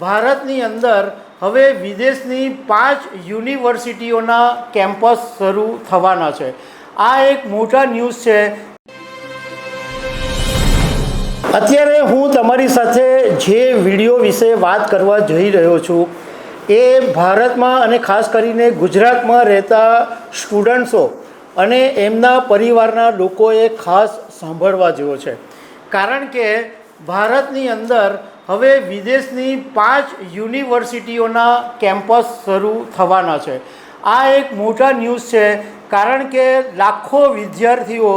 ભારતની અંદર હવે વિદેશની પાંચ યુનિવર્સિટીઓના કેમ્પસ શરૂ થવાના છે. આ એક મોટા ન્યૂઝ છે. અત્યારે હું તમારી સાથે જે વીડિયો વિશે વાત કરવા જઈ રહ્યો છું, એ ભારતમાં અને ખાસ કરીને ગુજરાતમાં રહેતા સ્ટુડન્ટ્સો અને એમના પરિવારના લોકોએ ખાસ સાંભળવા જેવો છે. કારણ કે ભારતની અંદર હવે વિદેશની પાંચ યુનિવર્સિટીઓના કેમ્પસ શરૂ થવાના છે. આ એક મોટા ન્યૂઝ છે, કારણ કે લાખો વિદ્યાર્થીઓ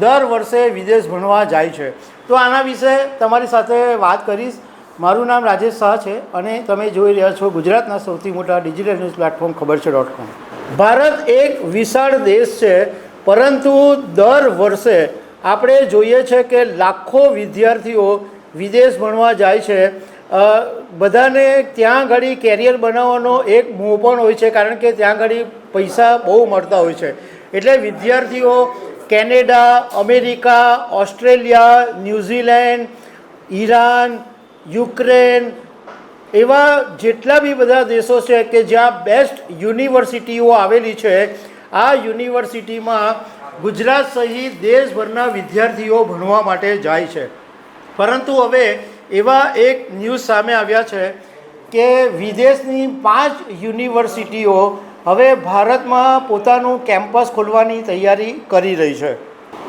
દર વર્ષે વિદેશ ભણવા જાય છે. તો આના વિશે તમારી સાથે વાત કરીશ. મારું નામ રાજેશ શાહ છે અને તમે જોઈ રહ્યા છો ગુજરાતના સૌથી મોટા ડિજિટલ ન્યૂઝ પ્લેટફોર્મ ખબર છે ડોટ કોમ. ભારત એક વિશાળ દેશ છે, પરંતુ દર વર્ષે આપણે જોઈએ છે કે લાખો વિદ્યાર્થીઓ વિદેશ ભણવા જાય છે. બધાને ત્યાં ઘડી કેરિયર બનાવવાનો એક મોહ પણ હોય છે, કારણ કે ત્યાં ઘડી પૈસા બહુ મળતા હોય છે. એટલે વિદ્યાર્થીઓ Canada, America, Australia, New Zealand, Iran, Ukraine એવા જેટલા બી બધા દેશો છે કે જ્યાં બેસ્ટ યુનિવર્સિટીઓ આવેલી છે, આ યુનિવર્સિટીમાં ગુજરાત સહિત દેશભરના વિદ્યાર્થીઓ ભણવા માટે જાય છે. પરંતુ હવે એવા એક ન્યૂઝ સામે આવ્યા છે કે વિદેશની પાંચ યુનિવર્સિટીઓ હવે ભારતમાં પોતાનું કેમ્પસ ખોલવાની તૈયારી કરી રહી છે.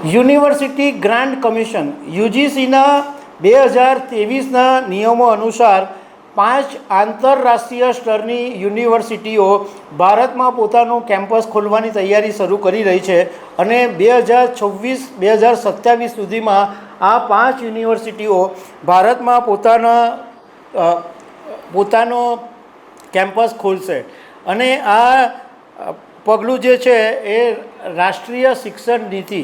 યુનિવર્સિટી ગ્રાન્ટ કમિશન, યુજીસીના બે હજાર ત્રેવીસના નિયમો અનુસાર પાંચ આંતરરાષ્ટ્રીય સ્તરની યુનિવર્સિટીઓ ભારતમાં પોતાનું કેમ્પસ ખોલવાની તૈયારી શરૂ કરી રહી છે અને બે હજાર છવ્વીસ, બે હજાર સત્યાવીસ સુધીમાં આ પાંચ યુનિવર્સિટીઓ ભારતમાં પોતાના પોતાનો કેમ્પસ ખોલશે. અને આ પગલું જે છે એ રાષ્ટ્રીય શિક્ષણ નીતિ,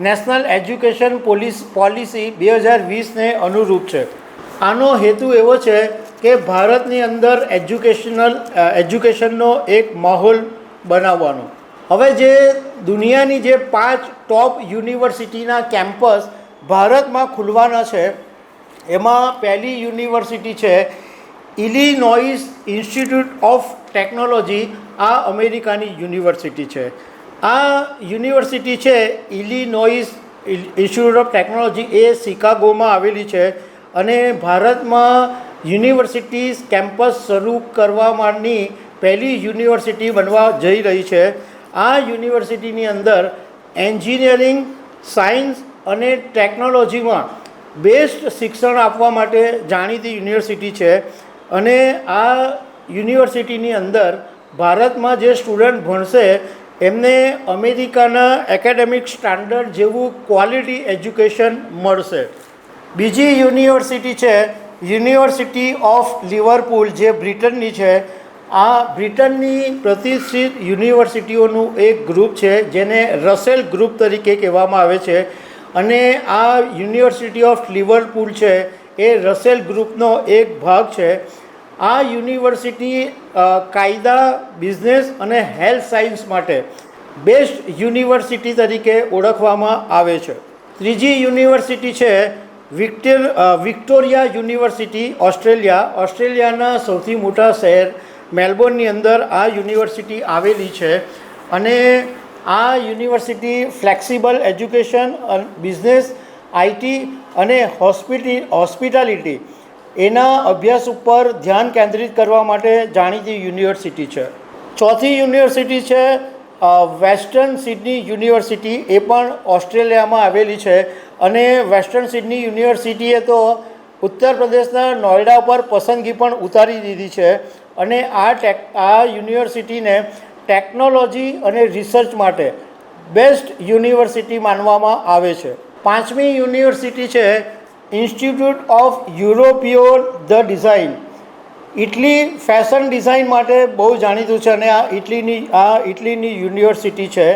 નેશનલ એજ્યુકેશન પોલિસ, પોલિસી બે હજાર વીસને અનુરૂપ છે. આનો હેતુ એવો છે કે ભારતની અંદર એજ્યુકેશનલ એજ્યુકેશનનો એક માહોલ બનાવવાનો. હવે જે દુનિયાની જે પાંચ ટોપ યુનિવર્સિટીના કેમ્પસ ભારતમાં ખુલવાના છે, એમાં પહેલી યુનિવર્સિટી છે ઇલિનોઇસ ઇન્સ્ટિટ્યૂટ ઓફ ટેકનોલોજી આ અમેરિકાની યુનિવર્સિટી છે. આ યુનિવર્સિટી છે ઇલિનોઇસ ઇન્સ્ટિટ્યૂટ ઓફ ટેકનોલોજી એ શિકાગોમાં આવેલી છે અને ભારતમાં યુનિવર્સિટી કેમ્પસ શરૂ કરવાની પહેલી યુનિવર્સિટી બનવા જઈ રહી છે. આ યુનિવર્સિટીની અંદર એન્જિનિયરિંગ, સાયન્સ અને ટેકનોલોજીમાં બેસ્ટ શિક્ષણ આપવા માટે જાણીતી યુનિવર્સિટી છે. અને આ યુનિવર્સિટીની અંદર ભારતમાં જે સ્ટુડન્ટ ભણશે, એમને અમેરિકાના એકેડેમિક સ્ટાન્ડર્ડ જેવું ક્વોલિટી એજ્યુકેશન મળશે. બીજી યુનિવર્સિટી છે યુનિવર્સિટી ઓફ લિવરપુલ જે બ્રિટનની છે, આ બ્રિટનની પ્રતિષ્ઠિત યુનિવર્સિટીઓનું એક ગ્રુપ છે, જેને રસેલ ગ્રુપ તરીકે કહેવામાં આવે છે. અને આ યુનિવર્સિટી ઓફ લિવરપુલ છે, એ રસેલ ગ્રુપનો એક ભાગ છે. આ યુનિવર્સિટી કાયદા, બિઝનેસ અને હેલ્થ સાયન્સ માટે બેસ્ટ યુનિવર્સિટી તરીકે ઓળખવામાં આવે છે. ત્રીજી યુનિવર્સિટી છે વિક્ટર વિક્ટોરિયા યુનિવર્સિટી, ઓસ્ટ્રેલિયા. ઓસ્ટ્રેલિયાના સૌથી મોટા શહેર મેલબોર્નની અંદર આ યુનિવર્સિટી આવેલી છે અને આ university flexible education business IT અને હોસ્પિટી, હોસ્પિટાલિટી એના અભ્યાસ ઉપર ધ્યાન કેન્દ્રિત કરવા માટે જાણીતી યુનિવર્સિટી છે. ચોથી યુનિવર્સિટી છે વેસ્ટર્ન સિડની યુનિવર્સિટી. એ પણ ઓસ્ટ્રેલિયામાં આવેલી છે. અને વેસ્ટર્ન સિડની યુનિવર્સિટીએ તો ઉત્તર પ્રદેશના નોઈડા પર પસંદગી પણ ઉતારી દીધી છે અને આ ટેક, આ યુનિવર્સિટીને ટેકનોલોજી અને રિસર્ચ માટે બેસ્ટ યુનિવર્સિટી માનવામાં આવે છે. પાંચમી યુનિવર્સિટી છે institute of Europeo the design. Italy fashion design માટે બહુ જાણીતું છે અને આ ઇટલીની આ ઇટલીની યુનિવર્સિટી છે.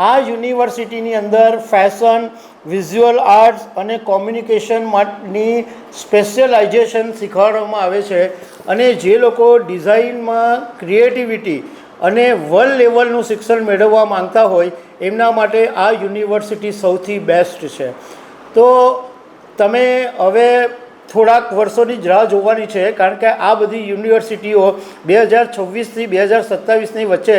આ યુનિવર્સિટીની અંદર ફેશન, વિઝ્યુઅલ આર્ટ્સ અને કોમ્યુનિકેશન માટેની સ્પેશિયલાઇઝેશન શીખવાડવામાં આવે છે. અને જે લોકો ડિઝાઇનમાં ક્રિએટિવિટી અને વર્લ્ડ લેવલનું શિક્ષણ મેળવવા માંગતા હોય, એમના માટે આ યુનિવર્સિટી સૌથી બેસ્ટ છે. તો તમે હવે થોડાક વર્ષોની જ રાહ જોવાની છે, કારણ કે આ બધી યુનિવર્સિટીઓ બે હજાર છવ્વીસથી બે હજાર સત્તાવીસની વચ્ચે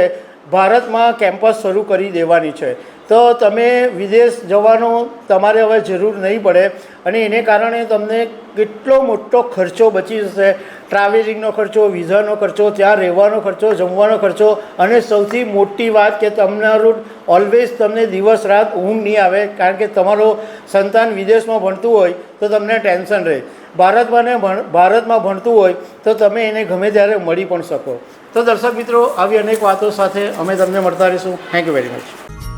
ભારતમાં કેમ્પસ શરૂ કરી દેવાની છે. તો તમે વિદેશ જવાનો તમારે હવે જરૂર નહીં પડે અને એને કારણે તમને કેટલો મોટો ખર્ચો બચી જશે. ટ્રાવેલિંગનો ખર્ચો વિઝાનો ખર્ચો, ત્યાં રહેવાનો ખર્ચો, જમવાનો ખર્ચો અને સૌથી મોટી વાત કે તમારું ઓલવેઝ તમને દિવસ રાત ઊંઘ નહીં આવે. કારણ કે તમારો સંતાન વિદેશમાં ભણતું હોય તો તમને ટેન્શન રહે. ભારતમાં ને ભણ, ભારતમાં ભણતું હોય તો તમે એને ગમે ત્યારે મળી પણ શકો. તો દર્શક મિત્રો, આવી અનેક વાતો સાથે અમે તમને મળતા રહીશું. Thank you very much